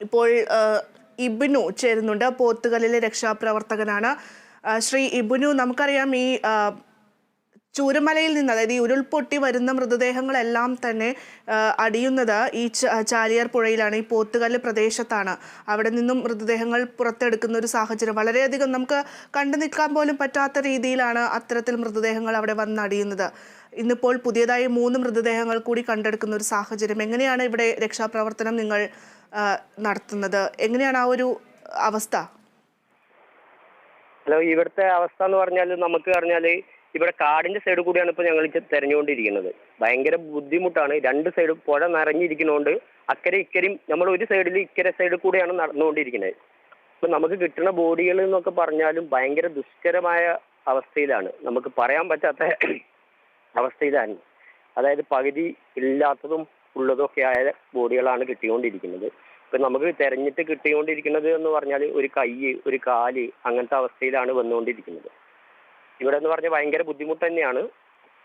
ഇപ്പോൾ ഇബിനു ചേരുന്നുണ്ട്. പോത്തുകലിലെ രക്ഷാപ്രവർത്തകനാണ്. ശ്രീ ഇബിനു നമുക്കറിയാം ഈ ചൂരമലയിൽ നിന്ന് അതായത് ഈ ഉരുൾപൊട്ടി വരുന്ന മൃതദേഹങ്ങളെല്ലാം തന്നെ അടിയുന്നത് ഈ ചാലിയാർ പുഴയിലാണ് ഈ പോത്തുകല്ല് പ്രദേശത്താണ്. അവിടെ നിന്നും മൃതദേഹങ്ങൾ പുറത്തെടുക്കുന്ന ഒരു സാഹചര്യം. വളരെയധികം നമുക്ക് കണ്ടു നിൽക്കാൻ പോലും പറ്റാത്ത രീതിയിലാണ് അത്തരത്തിൽ മൃതദേഹങ്ങൾ അവിടെ വന്നടിയുന്നത് ഇന്നിപ്പോൾ പുതിയതായി മൂന്ന് മൃതദേഹങ്ങൾ കൂടി കണ്ടെടുക്കുന്ന ഒരു സാഹചര്യം. എങ്ങനെയാണ് ഇവിടെ രക്ഷാപ്രവർത്തനം നിങ്ങൾ നടത്തുന്നത്. എങ്ങനെയാണ് ആ ഒരു അവസ്ഥ? ഹലോ ഇവിടുത്തെ അവസ്ഥ എന്ന് പറഞ്ഞാൽ നമുക്ക് പറഞ്ഞാൽ ഇവിടെ കാടിന്റെ സൈഡ് കൂടിയാണ് ഇപ്പൊ ഞങ്ങൾ തെരഞ്ഞുകൊണ്ടിരിക്കുന്നത്. ഭയങ്കര ബുദ്ധിമുട്ടാണ്. രണ്ട് സൈഡ് പുഴ നിറഞ്ഞിരിക്കുന്നതുകൊണ്ട് അക്കരെ ഇക്കരയും നമ്മൾ ഒരു സൈഡിൽ ഇക്കരെ സൈഡിൽ കൂടെയാണ് നടന്നുകൊണ്ടിരിക്കുന്നത്. അപ്പൊ നമുക്ക് കിട്ടുന്ന ബോഡികൾ എന്നൊക്കെ പറഞ്ഞാലും ഭയങ്കര ദുഷ്കരമായ അവസ്ഥയിലാണ്. നമുക്ക് പറയാൻ പറ്റാത്ത അവസ്ഥയിലാണ്. അതായത് പകുതി ഇല്ലാത്തതും ഉള്ളതും ഒക്കെ ആയ ബോഡികളാണ് കിട്ടിക്കൊണ്ടിരിക്കുന്നത്. ഇപ്പൊ നമുക്ക് തെരഞ്ഞിട്ട് കിട്ടിക്കൊണ്ടിരിക്കുന്നത് എന്ന് പറഞ്ഞാൽ ഒരു കൈ ഒരു കാൽ അങ്ങനത്തെ അവസ്ഥയിലാണ് വന്നുകൊണ്ടിരിക്കുന്നത്. ഇവിടെ എന്ന് പറഞ്ഞാൽ ഭയങ്കര ബുദ്ധിമുട്ട് തന്നെയാണ്.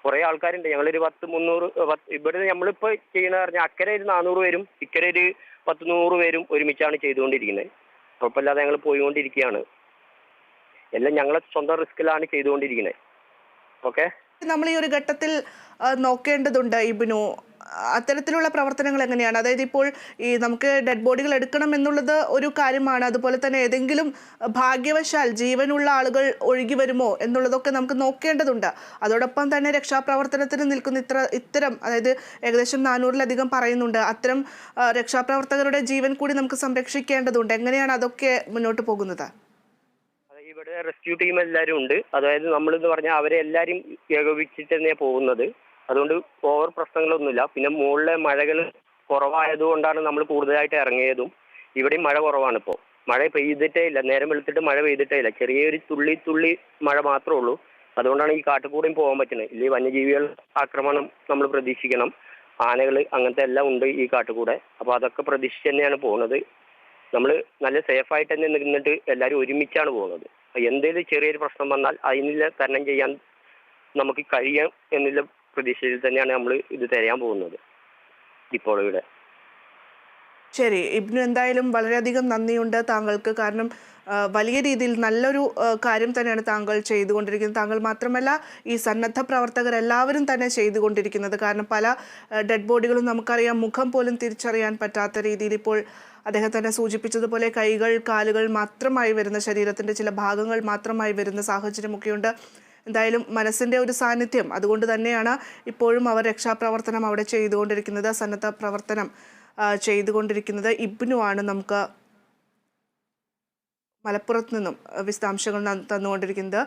കുറെ ആൾക്കാരുണ്ട്. ഞങ്ങളൊരു പത്ത് മുന്നൂറ് ഇവിടെ നമ്മളിപ്പോ ചെയ്യുന്ന പറഞ്ഞാൽ അക്കരെ ഒരു നാനൂറ് പേരും ഇക്കരെ ഒരു പത്ത് നൂറ് പേരും ഒരുമിച്ചാണ് ചെയ്തുകൊണ്ടിരിക്കുന്നത്. കുഴപ്പമില്ലാതെ ഞങ്ങൾ പോയിക്കൊണ്ടിരിക്കുകയാണ്. എല്ലാം ഞങ്ങളെ സ്വന്തം റിസ്കിലാണ് ചെയ്തുകൊണ്ടിരിക്കുന്നത്. ഓക്കെ? നമ്മൾ ഈ ഒരു ഘട്ടത്തിൽ നോക്കേണ്ടതുണ്ട് ഇബിനു. അത്തരത്തിലുള്ള പ്രവർത്തനങ്ങൾ എങ്ങനെയാണ്? അതായത് ഇപ്പോൾ ഈ നമുക്ക് ഡെഡ് ബോഡികൾ എടുക്കണം എന്നുള്ളത് ഒരു കാര്യമാണ്. അതുപോലെ തന്നെ ഏതെങ്കിലും ഭാഗ്യവശാൽ ജീവനുള്ള ആളുകൾ ഒഴുകി വരുമോ എന്നുള്ളതൊക്കെ നമുക്ക് നോക്കേണ്ടതുണ്ട്. അതോടൊപ്പം തന്നെ രക്ഷാപ്രവർത്തനത്തിന് നിൽക്കുന്ന ഇത്ര ഇത്തരം അതായത് ഏകദേശം നാനൂറിലധികം പറയുന്നുണ്ട്. അത്തരം രക്ഷാപ്രവർത്തകരുടെ ജീവൻ കൂടി നമുക്ക് സംരക്ഷിക്കേണ്ടതുണ്ട്. എങ്ങനെയാണ് അതൊക്കെ മുന്നോട്ട് പോകുന്നത്? ഇവിടെ റെസ്ക്യൂ ടീം എല്ലാവരും ഉണ്ട്. അതായത് നമ്മളെന്ന് പറഞ്ഞാൽ അവരെ എല്ലാവരും ഏകോപിച്ചിട്ട് തന്നെയാണ് പോകുന്നത്. അതുകൊണ്ട് ഓവർ പ്രശ്നങ്ങളൊന്നുമില്ല. പിന്നെ മുകളിലെ മഴകൾ കുറവായതുകൊണ്ടാണ് നമ്മൾ കൂടുതലായിട്ട് ഇറങ്ങിയതും. ഇവിടെയും മഴ കുറവാണ് ഇപ്പോൾ മഴ പെയ്തിട്ടേ ഇല്ല. നേരം വെളുത്തിട്ട് മഴ പെയ്തിട്ടേ ഇല്ല. ചെറിയൊരു തുള്ളി തുള്ളി മഴ മാത്രമേ ഉള്ളൂ. അതുകൊണ്ടാണ് ഈ കാട്ടുകൂടെയും പോകാൻ പറ്റുന്നത്. ഇല്ലെങ്കിൽ വന്യജീവികൾ ആക്രമണം നമ്മൾ പ്രതീക്ഷിക്കണം. ആനകൾ അങ്ങനത്തെ എല്ലാം ഉണ്ട് ഈ കാട്ടുകൂടെ അപ്പോൾ അതൊക്കെ പ്രതീക്ഷിച്ച് തന്നെയാണ് പോകുന്നത്. നമ്മൾ നല്ല സേഫ് ആയിട്ട് തന്നെ നിന്നിട്ട് എല്ലാവരും ഒരുമിച്ചാണ് പോകുന്നത്. എന്തെങ്കിലും ചെറിയൊരു പ്രശ്നം വന്നാൽ അതിനുള്ള തരണം ചെയ്യാൻ നമുക്ക് കഴിയാം എന്നുള്ള പ്രതീക്ഷയിൽ തന്നെയാണ് നമ്മൾ ഇത് തിരയാൻ പോകുന്നത് ഇപ്പോൾ ഇവിടെ ശരി ഇബ്നു എന്തായാലും വളരെയധികം നന്ദിയുണ്ട് താങ്കൾക്ക്. കാരണം വലിയ രീതിയിൽ നല്ലൊരു കാര്യം തന്നെയാണ് താങ്കൾ ചെയ്തുകൊണ്ടിരിക്കുന്നത്. താങ്കൾ മാത്രമല്ല ഈ സന്നദ്ധ പ്രവർത്തകർ എല്ലാവരും തന്നെ ചെയ്തുകൊണ്ടിരിക്കുന്നത്. കാരണം പല ഡെഡ് ബോഡികളും നമുക്കറിയാം മുഖം പോലും തിരിച്ചറിയാൻ പറ്റാത്ത രീതിയിൽ ഇപ്പോൾ അദ്ദേഹം തന്നെ സൂചിപ്പിച്ചതുപോലെ കൈകൾ കാലുകൾ മാത്രമായി വരുന്ന ശരീരത്തിന്റെ ചില ഭാഗങ്ങൾ മാത്രമായി വരുന്ന സാഹചര്യമൊക്കെയുണ്ട്. എന്തായാലും മനസ്സിന്റെ ഒരു സാന്നിധ്യം. അതുകൊണ്ട് തന്നെയാണ് ഇപ്പോഴും അവർ രക്ഷാപ്രവർത്തനം അവിടെ ചെയ്തുകൊണ്ടിരിക്കുന്നത്. സന്നദ്ധ പ്രവർത്തനം ചെയ്തുകൊണ്ടിരിക്കുന്നത്. ഇബ്നു ആണ് നമുക്ക് മലപ്പുറത്ത് നിന്നും വിശദാംശങ്ങൾ തന്നുകൊണ്ടിരിക്കുന്നത്.